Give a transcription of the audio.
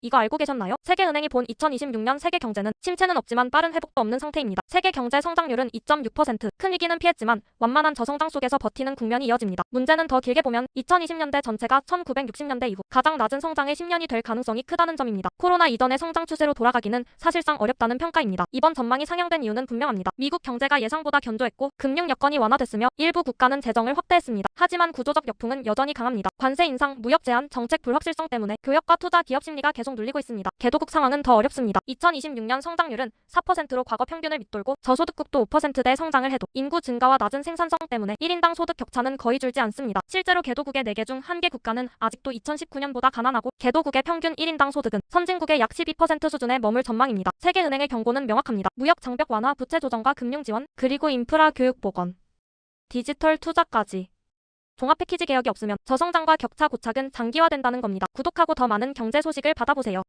이거 알고 계셨나요? 세계은행이 본 2026년 세계 경제는 침체는 없지만 빠른 회복도 없는 상태입니다. 세계 경제 성장률은 2.6%, 큰 위기는 피했지만 완만한 저성장 속에서 버티는 국면이 이어집니다. 문제는 더 길게 보면 2020년대 전체가 1960년대 이후 가장 낮은 성장의 10년이 될 가능성이 크다는 점입니다. 코로나 이전의 성장 추세로 돌아가기는 사실상 어렵다는 평가입니다. 이번 전망이 상향된 이유는 분명합니다. 미국 경제가 예상보다 견조했고 금융 여건이 완화됐으며 일부 국가는 재정을 확대했습니다. 하지만 구조적 역풍은 여전히 강합니다. 관세 인상, 무역 제한, 정책 불확실성 때문에 교역과 투자 기업 심리가 계속 눌리고 있습니다. 개도국 상황은 더 어렵습니다. 2026년 성장률은 4%로 과거 평균을 밑돌고 저소득국도 5%대 성장을 해도 인구 증가와 낮은 생산성 때문에 1인당 소득 격차는 거의 줄지 않습니다. 실제로 개도국의 4개 중 1개 국가는 아직도 2019년보다 가난하고 개도국의 평균 1인당 소득은 선진국의 약 12% 수준에 머물 전망입니다. 세계은행의 경고는 명확합니다. 무역 장벽 완화, 부채 조정과 금융 지원, 그리고 인프라 교육 보건, 디지털 투자까지. 종합 패키지 개혁이 없으면 저성장과 격차 고착은 장기화된다는 겁니다. 구독하고 더 많은 경제 소식을 받아보세요.